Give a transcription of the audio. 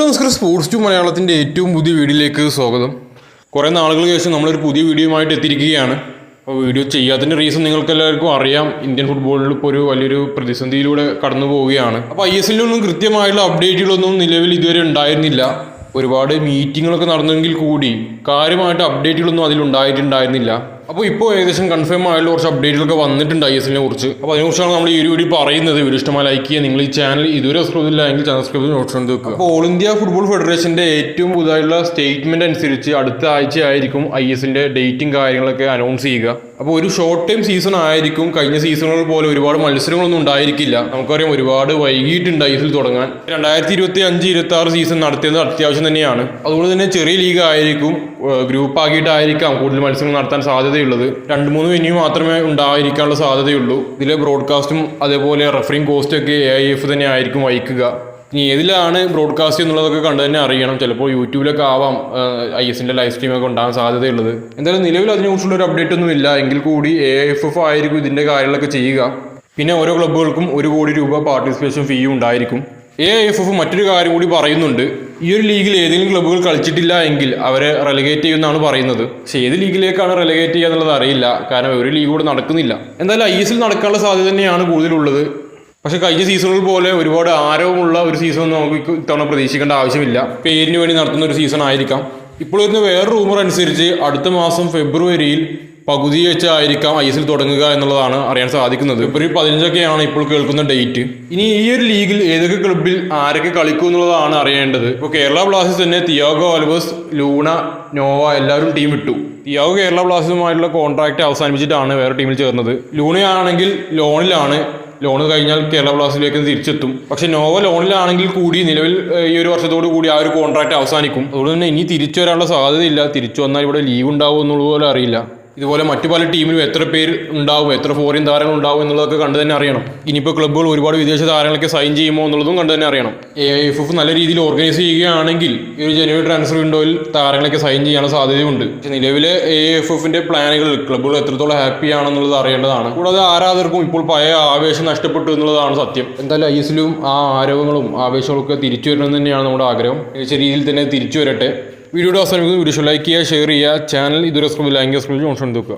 Hello നമസ്കാരം. Sports to മലയാളത്തിന്റെ ഏറ്റവും പുതിയ വീഡിയോയിലേക്ക് സ്വാഗതം. കുറേ നാളുകൾക്ക് ശേഷം നമ്മളൊരു പുതിയ വീഡിയോയുമായിട്ട് എത്തിയിരിക്കുകയാണ്. അപ്പോൾ വീഡിയോ ചെയ്യാത്തതിന്റെ റീസൺ നിങ്ങൾക്ക് എല്ലാവർക്കും അറിയാം. ഇന്ത്യൻ ഫുട്ബോളിൽ ഇപ്പോൾ ഒരു വലിയൊരു പ്രതിസന്ധിയിലൂടെ കടന്നു പോവുകയാണ്. അപ്പോൾ ഐ എസ് എല്ലിലൊന്നും കൃത്യമായുള്ള അപ്ഡേറ്റുകളൊന്നും നിലവിൽ ഇതുവരെ ഉണ്ടായിരുന്നില്ല. ഒരുപാട് മീറ്റിങ്ങുകളൊക്കെ നടന്നെങ്കിൽ കൂടി കാര്യമായിട്ട് അപ്ഡേറ്റുകളൊന്നും അതിലുണ്ടായിട്ടുണ്ടായിരുന്നില്ല. അപ്പോൾ ഇപ്പോൾ ഏകദേശം കൺഫേം ആയുള്ള കുറച്ച് അപ്ഡേറ്റുകളൊക്കെ വന്നിട്ടുണ്ട് ഐ എസ് എല്ലിനെ കുറിച്ച്. അപ്പോൾ അതിനെക്കുറിച്ചാണ് നമ്മൾ ഈ ഒരു വീഡിയോ പറയുന്നത്. വീഡിയോ ഇഷ്ടമായി ലൈക്ക് ചെയ്യുക. നിങ്ങൾ ഈ ചാനൽ ഇതുവരെ സബ്സ്ക്രൈബ് എങ്കിൽ ചാനൽ സബ്സ്ക്രൈബ് നോട്ട് ചെയ്ത് വെക്കുക. അപ്പോൾ ഓൾ ഇന്ത്യ ഫുട്ബോൾ ഫെഡറേഷന്റെ ഏറ്റവും പുതുതായുള്ള സ്റ്റേറ്റ്മെന്റ് അനുസരിച്ച് അടുത്ത ആഴ്ച ആയിരിക്കും ഐ എസിന്റെ ഡേറ്റും കാര്യങ്ങളൊക്കെ അനൗൺസ് ചെയ്യുക. അപ്പോൾ ഒരു ഷോർട്ട് ടൈം സീസൺ ആയിരിക്കും. കഴിഞ്ഞ സീസണുകൾ പോലെ ഒരുപാട് മത്സരങ്ങളൊന്നും ഉണ്ടായിരിക്കില്ല. നമുക്കറിയാം ഒരുപാട് വൈകിട്ടുണ്ട് ഐ എസിൽ തുടങ്ങാൻ. രണ്ടായിരത്തി ഇരുപത്തി അഞ്ച് ഇരുപത്തി ആറ് സീസൺ നടത്തിയത് അത്യാവശ്യം തന്നെയാണ്. അതുകൊണ്ട് തന്നെ ചെറിയ ലീഗ് ആയിരിക്കും ഗ്രൂപ്പ് ആക്കിയിട്ടായിരിക്കാം കൂടുതൽ മത്സരങ്ങൾ നടത്താൻ സാധ്യതയുള്ളത്. രണ്ട് മൂന്ന് വെന്യൂ മാത്രമേ ഉണ്ടായിരിക്കാനുള്ള സാധ്യതയുള്ളൂ. ഇതിലെ ബ്രോഡ്കാസ്റ്റും അതേപോലെ റഫറിംഗ് കോസ്റ്റൊക്കെ എ ഐ എഫ് തന്നെ ആയിരിക്കും വഹിക്കുക. ഇനി ഏതിലാണ് ബ്രോഡ്കാസ്റ്റ് എന്നുള്ളതൊക്കെ കണ്ടു തന്നെ അറിയണം. ചിലപ്പോൾ യൂട്യൂബിലൊക്കെ ആവാം ഐ എസിന്റെ ലൈവ് സ്ട്രീമൊക്കെ ഉണ്ടാകാൻ സാധ്യതയുള്ളത്. എന്തായാലും നിലവിൽ അതിനെക്കുറിച്ചുള്ള ഒരു അപ്ഡേറ്റ് ഒന്നും ഇല്ല. എങ്കിൽ കൂടി എ എഫ് എഫ് ആയിരിക്കും ഇതിന്റെ കാര്യങ്ങളൊക്കെ ചെയ്യുക. പിന്നെ ഓരോ ക്ലബ്ബുകൾക്കും ഒരു കോടി രൂപ പാർട്ടിസിപ്പേഷൻ ഫീയും ഉണ്ടായിരിക്കും. എ എഫ് എഫ് മറ്റൊരു കാര്യം കൂടി പറയുന്നുണ്ട്. ഈ ഒരു ലീഗിൽ ഏതെങ്കിലും ക്ലബ്ബുകൾ കളിച്ചിട്ടില്ല എങ്കിൽ അവരെ റെലഗേറ്റ് ചെയ്യുമെന്നാണ് പറയുന്നത്. പക്ഷേ ഏത് ലീഗിലേക്കാണ് റെലഗേറ്റ് ചെയ്യുക എന്നുള്ളത് അറിയില്ല. കാരണം ഒരു ലീഗ് കൂടെ നടക്കുന്നില്ല. എന്തായാലും ഐ എസിൽ നടക്കാനുള്ള സാധ്യത തന്നെയാണ് കൂടുതലുള്ളത്. പക്ഷെ കഴിഞ്ഞ സീസണുകൾ പോലെ ഒരുപാട് ആരവുമുള്ള ഒരു സീസൺ നമുക്ക് ഇത്തവണ പ്രതീക്ഷിക്കേണ്ട ആവശ്യമില്ല. പേരിന് വേണ്ടി നടത്തുന്ന ഒരു സീസൺ ആയിരിക്കാം. ഇപ്പോൾ വരുന്ന വേറെ റൂമർ അനുസരിച്ച് അടുത്ത മാസം ഫെബ്രുവരിയിൽ പകുതി വെച്ചായിരിക്കാം ഐ എസ് എൽ തുടങ്ങുക എന്നുള്ളതാണ് അറിയാൻ സാധിക്കുന്നത്. ഫെബ്രുവരി പതിനഞ്ചൊക്കെയാണ് ഇപ്പോൾ കേൾക്കുന്ന ഡേറ്റ്. ഇനി ഈ ഒരു ലീഗിൽ ഏതൊക്കെ ക്ലബിൽ ആരൊക്കെ കളിക്കും എന്നുള്ളതാണ് അറിയേണ്ടത്. ഇപ്പോൾ കേരള ബ്ലാസ്റ്റേഴ്സ് തന്നെ തിയാഗോ ആൽബസ് ലൂണ നോവ എല്ലാവരും ടീം വിട്ടു തിയാഗോ കേരള ബ്ലാസ്റ്റേഴ്സുമായിട്ടുള്ള കോൺട്രാക്റ്റ് അവസാനിപ്പിച്ചിട്ടാണ് വേറെ ടീമിൽ ചേർന്നത്. ലൂണയാണെങ്കിൽ ലോണിലാണ് ലോൺ കഴിഞ്ഞാൽ കേരള ബ്ലാസ്റ്റിലേക്കും തിരിച്ചെത്തും. പക്ഷെ നോവ ലോണിലാണെങ്കിൽ കൂടി നിലവിൽ ഈ ഒരു വർഷത്തോട് കൂടി ആ ഒരു കോൺട്രാക്ട് അവസാനിക്കും. അതുകൊണ്ട് തന്നെ ഇനി തിരിച്ചു വരാനുള്ള സാധ്യതയില്ല. തിരിച്ചു വന്നാൽ ഇവിടെ ലീവ് ഉണ്ടാവും പോലെ അറിയില്ല. ഇതുപോലെ മറ്റു പല ടീമിനും എത്ര പേര് ഉണ്ടാവും എത്ര ഫോറിൻ താരങ്ങൾ ഉണ്ടാവും എന്നുള്ളതൊക്കെ കണ്ടു തന്നെ അറിയണം. ഇനിയിപ്പോൾ ക്ലബ്ബുകൾ ഒരുപാട് വിദേശ താരങ്ങളൊക്കെ സൈൻ ചെയ്യുമോ എന്നുള്ളതും കണ്ടു തന്നെ അറിയണം. എ എഫ് എഫ് നല്ല രീതിയിൽ ഓർഗനൈസ് ചെയ്യുകയാണെങ്കിൽ ഈ ഒരു ജനുവരി ട്രാൻസ്ഫർ വിൻഡോയിൽ താരങ്ങളൊക്കെ സൈൻ ചെയ്യാനുള്ള സാധ്യതയുണ്ട്. നിലവിലെ എ എഫ് എഫിന്റെ പ്ലാനുകൾ ക്ലബ്ബുകൾ എത്രത്തോളം ഹാപ്പി ആണെന്നുള്ളത് അറിയേണ്ടതാണ്. കൂടാതെ ആരാധകർക്കും ഇപ്പോൾ പഴയ ആവേശം നഷ്ടപ്പെട്ടു എന്നുള്ളതാണ് സത്യം. എന്തായാലും ഐ ആ ആരവങ്ങളും ആവേശങ്ങളൊക്കെ തിരിച്ചു വരണം തന്നെയാണ് നമ്മുടെ ആഗ്രഹം. മികച്ച രീതിയിൽ തന്നെ തിരിച്ചു വരട്ടെ. വീഡിയോയുടെ അവസാനം വീഡിയോ ലൈക്ക് ചെയ്യുക ഷെയർ ചെയ്യുക. ചാനൽ ഇതുവരെ സ്ക്രീൻ ലാംഗ്വേജ് സ്ക്രീൻ ഓൺഷൻ നോക്കുക